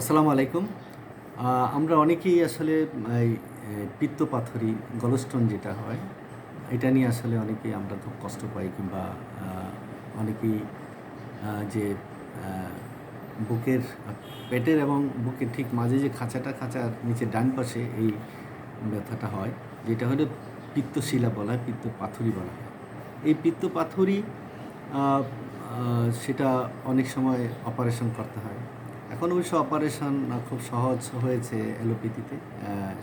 আসসালামু আলাইকুম। আমরা অনেকেই আসলে পিত্ত পিত্তপাথরি গলস্টোন যেটা হয়, এটা নিয়ে আসলে অনেকেই আমরা খুব কষ্ট পাই কিংবা অনেকেই যে বুকের পেটের এবং বুকের ঠিক মাঝে যে খাঁচাটা, খাঁচার নিচে ডান পাশে এই ব্যথাটা হয়, যেটা হলো পিত্তশিলা বলা হয়, পিত্ত পাথুরি বলা হয়। এই পিত্ত পাথুরি সেটা অনেক সময় অপারেশন করতে হয়। এখন অবশ্য অপারেশন খুব সহজ হয়েছে অ্যালোপ্যাথিতে।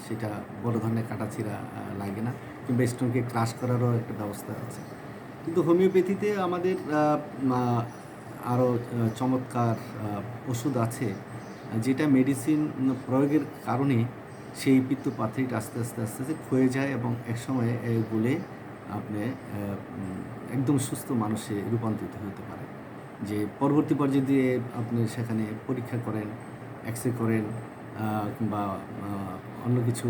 সেটা বড় ধরনের কাটাছিড়া আহ, লাগে না। কিংবা স্টোনকে ক্রাশ করারও একটা ব্যবস্থা আছে। কিন্তু হোমিওপ্যাথিতে আমাদের আরও চমৎকার ওষুধ আছে। যেটা মেডিসিন প্রয়োগের কারণে সেই পিত্ত পাথরিটা আস্তে আস্তে আস্তে আস্তে ক্ষয়ে যায় এবং একসময় এগুলে আপনি একদম সুস্থ মানুষে রূপান্তরিত হতে পারে। যে পরবর্তী পর্যায়ে দিয়ে আপনি সেখানে পরীক্ষা করেন এক্স রে করেন কিংবা অন্য কিছু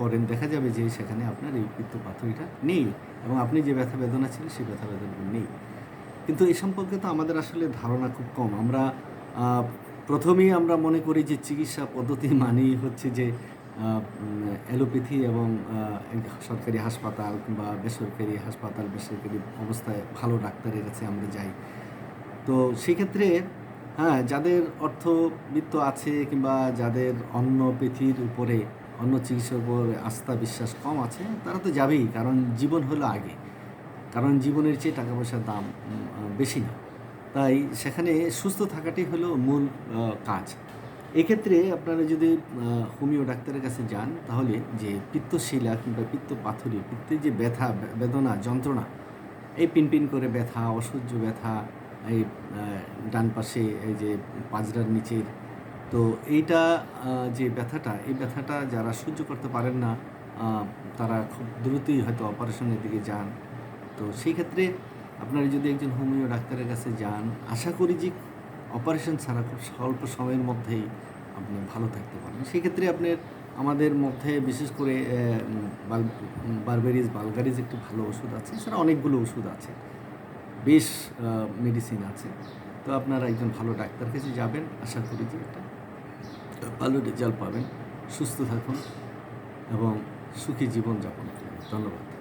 করেন, দেখা যাবে যে সেখানে আপনার এই পিত্ত পাথরিটা নেই এবং আপনি যে ব্যথা বেদনা ছিল সেই ব্যথা বেদনা নেই। কিন্তু এই সম্পর্কে তো আমাদের আসলে ধারণা খুব কম। আমরা প্রথমেই আমরা মনে করি যে চিকিৎসা পদ্ধতি মানেই হচ্ছে যে অ্যালোপ্যাথি এবং সরকারি হাসপাতাল কিংবা বেসরকারি হাসপাতাল, বেসরকারি অবস্থায় ভালো ডাক্তারের কাছে আমরা যাই। তো সেক্ষেত্রে হ্যাঁ যাদের অর্থবিত্ত আছে কিংবা যাদের অন্য পৃথিবীর উপরে অন্য চিকিৎসার উপর আস্থা বিশ্বাস কম আছে, তারা তো যাবেই, কারণ জীবন হলো আগে। কারণ জীবনের চেয়ে টাকা পয়সার দাম বেশি না। তাই সেখানে সুস্থ থাকাটাই হলো মূল কাজ। এক্ষেত্রে আপনারা যদি হোমিও ডাক্তারের কাছে যান, তাহলে যে পিত্তশিলা কিংবা পিত্ত পাথরি পিত্তের যে ব্যথা বেদনা, যন্ত্রণা, এই পিনপিন করে ব্যথা, অসহ্য ব্যথা এই ডান পাশে এই যে পাজরার নিচের তো এইটা যে ব্যথাটা, এই ব্যথাটা যারা সহ্য করতে পারেন না তারা খুব দ্রুতই হয়তো অপারেশনের দিকে যান। তো সেই ক্ষেত্রে আপনারা যদি একজন হোমিও ডাক্তারের কাছে যান, আশা করি যে অপারেশন ছাড়া খুব স্বল্প সময়ের মধ্যেই আপনি ভালো থাকতে পারবেন। সেক্ষেত্রে আপনার আমাদের মধ্যে বিশেষ করে বারবেরিজ বালগারিজ একটি ভালো ওষুধ আছে, এছাড়া অনেকগুলো ওষুধ আছে। বেশ মেডিসিন আছে। তো আপনারা একজন ভালো ডাক্তার কাছে যাবেন, আশা করি যে একটা ভালো রেজাল্ট পাবেন। সুস্থ থাকুন এবং সুখী জীবনযাপন করুন। ধন্যবাদ।